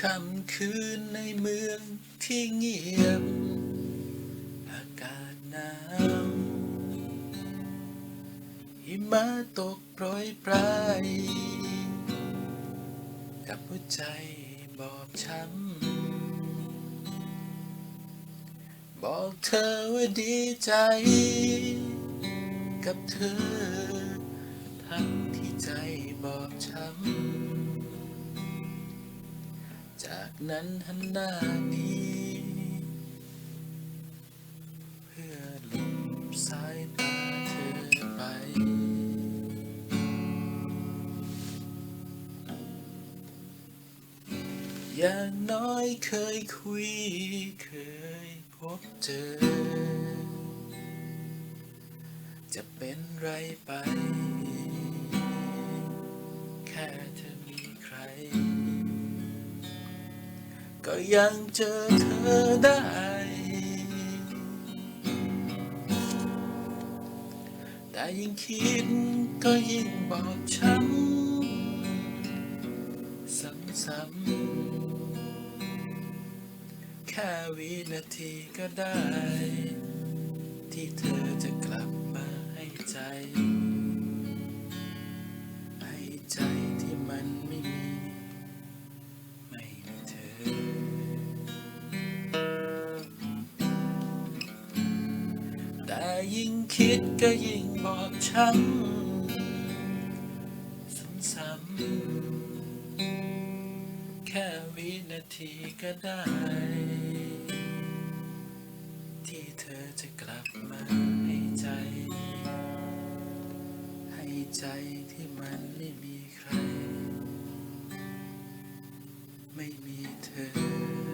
ค่ำคืนในเมืองที่เงียบ อากาศหนาวหิมะตกโปรยปลายกับหัวใจบอบช้ำ บอกเธอว่าดีใจ กับเธอ ทั้งที่ใจบอบช้ำ จากนั้นหันหน้านี้ เพื่อหลบสายตาเธอไป อย่างน้อยเคยคุยเคยพบเจอ จะเป็นไรไป แค่เธอมีใคร ก็ยังเจอเธอได้ แต่ยิ่งคิดก็ยิ่งบอบช้ำซ้ำๆแค่วินาทีก็ได้ ที่เธอจะกลับ แต่ยิ่งคิดก็ยิ่งบอบช้ำซ้ำๆแค่วินาทีก็ได้ ที่เธอจะกลับมาให้ใจ ให้ใจที่มันไม่มีใคร ไม่มีเธอ